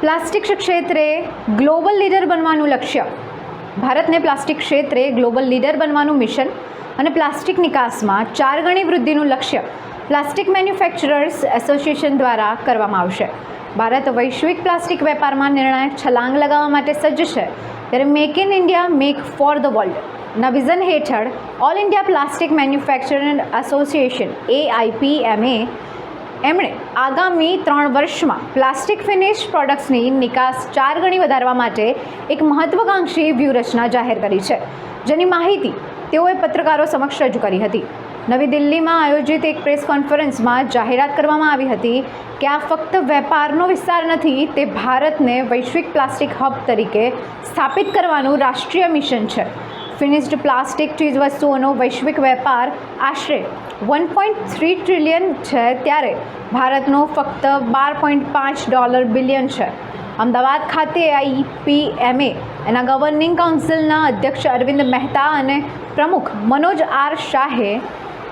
Plastic ક્ષેત્રે global leader બનવાનું લક્ષ્ય. ભારતને પ્લાસ્ટિક ક્ષેત્રે ગ્લોબલ લીડર બનવાનું મિશન અને પ્લાસ્ટિક નિકાસમાં ચાર ગણી વૃદ્ધિનું લક્ષ્ય પ્લાસ્ટિક મેન્યુફેક્ચરર્સ એસોસિએશન દ્વારા કરવામાં આવશે. ભારત વૈશ્વિક પ્લાસ્ટિક વેપારમાં નિર્ણાયક છલાંગ લગાવવા માટે સજ્જ છે. ત્યારે make in India make for the world ના વિઝન હેઠળ all India plastic manufacturer association AIPMA એમણે આગામી ત્રણ વર્ષમાં પ્લાસ્ટિક ફિનિશ પ્રોડક્ટ્સની નિકાસ ચાર ગણી વધારવા માટે એક મહત્વાકાંક્ષી વ્યૂહરચના જાહેર કરી છે. જેની માહિતી તેઓએ પત્રકારો સમક્ષ રજૂ કરી હતી. નવી દિલ્હીમાં આયોજિત એક પ્રેસ કોન્ફરન્સમાં જાહેરાત કરવામાં આવી હતી કે આ ફક્ત વેપારનો વિસ્તાર નથી, તે ભારતને વૈશ્વિક પ્લાસ્ટિક હબ તરીકે સ્થાપિત કરવાનું રાષ્ટ્રીય મિશન છે. ફિનિશ્ડ પ્લાસ્ટિક ચીજવસ્તુઓનો વૈશ્વિક વેપાર આશરે વન પોઈન્ટ થ્રી ટ્રિલિયન છે ત્યારે. ભારતનો ફક્ત બાર પોઈન્ટ પાંચ ડોલર બિલિયન છે. અમદાવાદ ખાતે આઈપીએમએ એના ગવર્નિંગ કાઉન્સિલના અધ્યક્ષ અરવિંદ મહેતા અને પ્રમુખ મનોજ આર શાહે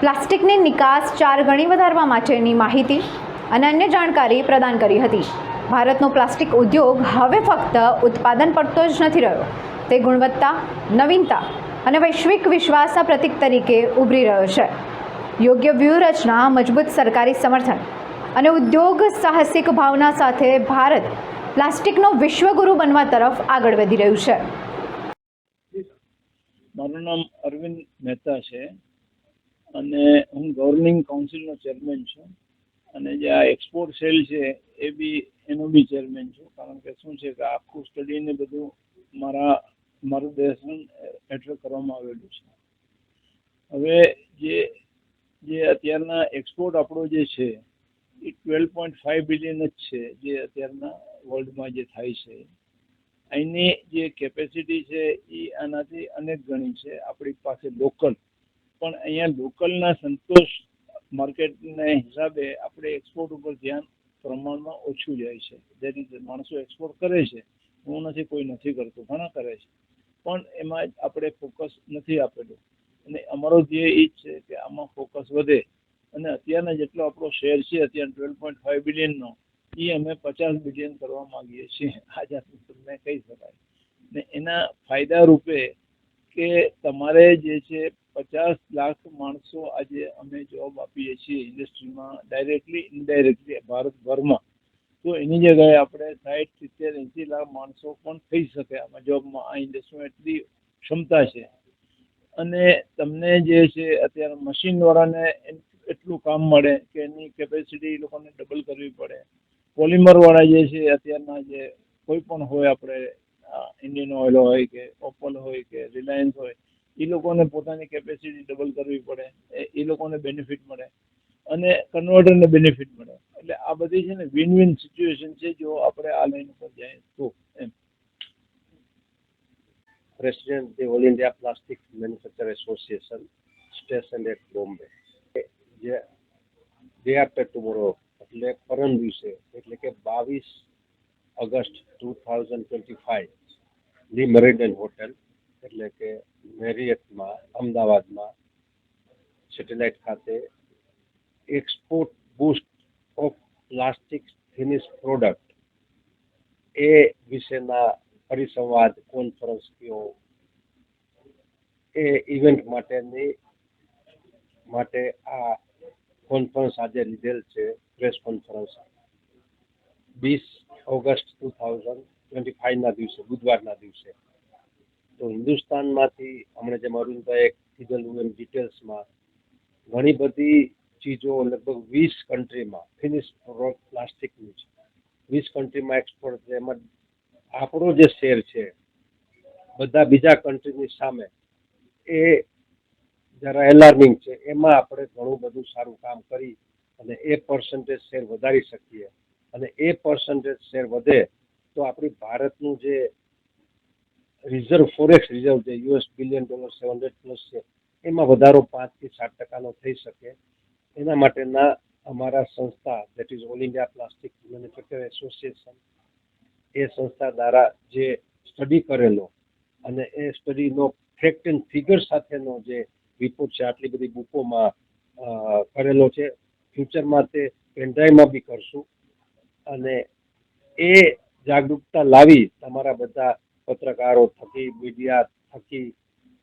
પ્લાસ્ટિકની નિકાસ ચાર ગણી વધારવા માટેની માહિતી અને અન્ય જાણકારી પ્રદાન કરી હતી. ભારતનો પ્લાસ્ટિક ઉદ્યોગ હવે ફક્ત ઉત્પાદન પડતો જ નથી રહ્યો. તે ગુણવત્તા, નવીનતા અને વૈશ્વિક વિશ્વાસના પ્રતીક તરીકે ઉભરી રહ્યો છે. યોગ્ય વ્યૂહરચના, મજબૂત સરકારી સમર્થન અને ઉદ્યોગ સાહસિક ભાવના સાથે ભારત પ્લાસ્ટિકનો વિશ્વગુરુ બનવા તરફ આગળ વધી રહ્યું છે. મારું નામ અરવિંદ મહેતા છે અને હું ગવર્નિંગ કાઉન્સિલનો ચેરમેન છું અને જે આ એક્સપોર્ટ સેલ છે એ બી, એનો બી ચેરમેન છું. કારણ કે શું છે કે આખું સ્ટડીને બધું મારા માર્ગદર્શન હેઠળ કરવામાં આવેલું છે. હવે જે જે અત્યારના એક્સપોર્ટ આપણો જે છે, એ ટ્વેલ્વ પોઈન્ટ ફાઇવ બિલિયન જ છે, જે અત્યારના વર્લ્ડમાં જે થાય છે. અહીંની જે કેપેસિટી છે, એ આનાથી અનેક ગણી છે. આપણી પાસે લોકલ પણ અહીંયા લોકલના સંતોષ માર્કેટના હિસાબે આપણે એક્સપોર્ટ ઉપર ધ્યાન પ્રમાણમાં ઓછું જાય છે. જે રીતે માણસો એક્સપોર્ટ કરે છે. હું નથી, કોઈ નથી કરતું. ઘણા કરે છે. પણ એમાં જ આપણે ફોકસ નથી આપેલું. અને અમારો ધ્યેય એ છે કે આમાં ફોકસ વધે અને અત્યારના જેટલો આપણો શેર છે, અત્યારે ટ્વેલ્વ પોઈન્ટ ફાઇવ બિલિયનનો એ અમે પચાસ બિલિયન કરવા માંગીએ છીએ. આ જાતનું તમને કહી શકાય. ને એના ફાયદા રૂપે કે તમારે જે છે પચાસ લાખ માણસો આજે અમે જોબ આપીએ છીએ ઇન્ડસ્ટ્રીમાં ડાયરેક્ટલી ઇનડાયરેક્ટલી ભારતભરમાં. તો એની જગ્યાએ આપણે સાઠ સિત્તેર એંસી લાખ માણસો પણ થઈ શકે આમાં જોબમાં. આ ઇન્ડસ્ટ્રીમાં એટલી ક્ષમતા છે. અને તમને જે છે, અત્યારે મશીનવાળાને એટલું કામ મળે કે એની કેપેસિટી એ લોકોને ડબલ કરવી પડે. પોલિમરવાળા જે છે, અત્યારના જે કોઈ પણ હોય આપણે ઇન્ડિયન ઓઇલ હોય કે ઓપલ હોય કે રિલાયન્સ હોય, એ લોકોને પોતાની કેપેસિટી ડબલ કરવી પડે. એ- લોકોને બેનિફિટ મળે. અને કન્વર્ટરને બેનિફિટ મળે. એટલે આ બધી છે ને વિન વિન સિચ્યુએશન છે, જો આપણે આ લાઈન ઉપર જાય તો એમ. President the all India plastic manufacture association station at Bombay જે ડે આફ્ટર ટુમોરો એટલે પરમ દિવસે, એટલે કે બાવીસ August two thousand twenty five the Meridien hotel એટલે કે મેરિયટમાં, અમદાવાદમાં, સેટેલાઇટ ખાતે export boost plastic finish product એ વિશેના પરિસંવાદ, કોન્ફરન્સ કયો એ ઇવેન્ટ માટેની, માટે આ કોન્ફરન્સ આજે લીધેલ છે, પ્રેસ કોન્ફરન્સ. વીસ ઓગસ્ટ ટુ થાઉઝન્ડ ટ્વેન્ટી ફાઇવના દિવસે, બુધવારના દિવસે. તો હિન્દુસ્તાનમાંથી, હમણાં જેમ અરુણભાઈએ કીધેલું એમ ડિટેલ્સમાં ઘણી બધી ચીજો લગભગ વીસ કન્ટ્રીમાં ફિનિશ પ્લાસ્ટિકની છે વીસ કન્ટ્રીમાં એક્સપોર્ટ છે. એમાં આપણો જે શેર છે, બધા બીજા કન્ટ્રીની સામે, એ જરા એલાર્મિંગ છે. એમાં આપણે ઘણું બધું સારું કામ કરી અને એ પર્સન્ટેજ શેર વધારી શકીએ. અને એ પર્સન્ટેજ શેર વધે તો આપણી ભારતનું જે રિઝર્વ ફોરેક્સ રિઝર્વ છે US billion dollar seven hundred plus છે, એમાં વધારો પાંચથી સાત ટકાનો થઈ શકે. એના માટેના અમારા સંસ્થા that is all India plastic manufacture association એ સંસ્થા દ્વારા જે સ્ટડી કરેલો અને એ સ્ટડીનો ફેક્ટ એન્ડ ફિગર સાથેનો જે રિપોર્ટ છે, આટલી બધી બુકોમાં કરેલો છે. ફ્યુચરમાં તે પેનડ્રાઈવમાં બી કરશું. અને એ જાગૃતતા લાવી તમારા બધા પત્રકારો થકી મીડિયા થકી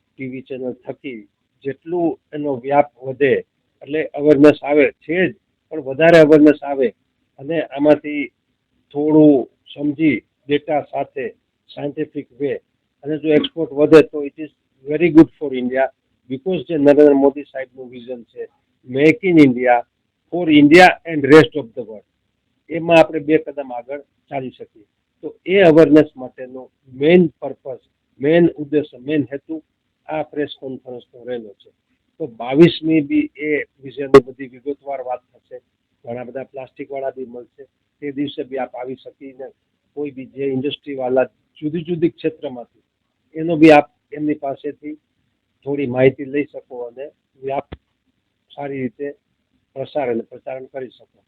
ટીવી ચેનલ થકી, જેટલું એનો વ્યાપ વધે એટલે અવેરનેસ આવે છે જ, પણ વધારે અવેરનેસ આવે. અને આમાંથી થોડું સમજી ડેટા સાથે સાયન્ટિફિક વે અને જો એક્સપોર્ટ વધે તો it is very good for India because જે નરેન્દ્ર મોદી સાહેબનું વિઝન છે make in India for India and rest of the world એમાં આપણે બે કદમ આગળ ચાલી શકીએ. તો એ અવેરનેસ માટેનો મેઇન પર્પઝ મેઇન ઉદ્દેશ મેઇન હેતુ આ પ્રેસ કોન્ફરન્સનો રહેલો છે. તો બાવીસમી બી એ વિષયની બધી વિગતવાર વાત થશે. ઘણા બધા પ્લાસ્ટિક વાળા બી મળશે. તે દિવસે બી આપ આવી શકીને કોઈ બી જે ઇન્ડસ્ટ્રી વાળા જુદી જુદી ક્ષેત્રમાંથી, એનો બી આપ એમની પાસેથી થોડી માહિતી લઈ શકો અને વ્યાપ સારી રીતે પ્રસાર અને પ્રચારણ કરી શકો.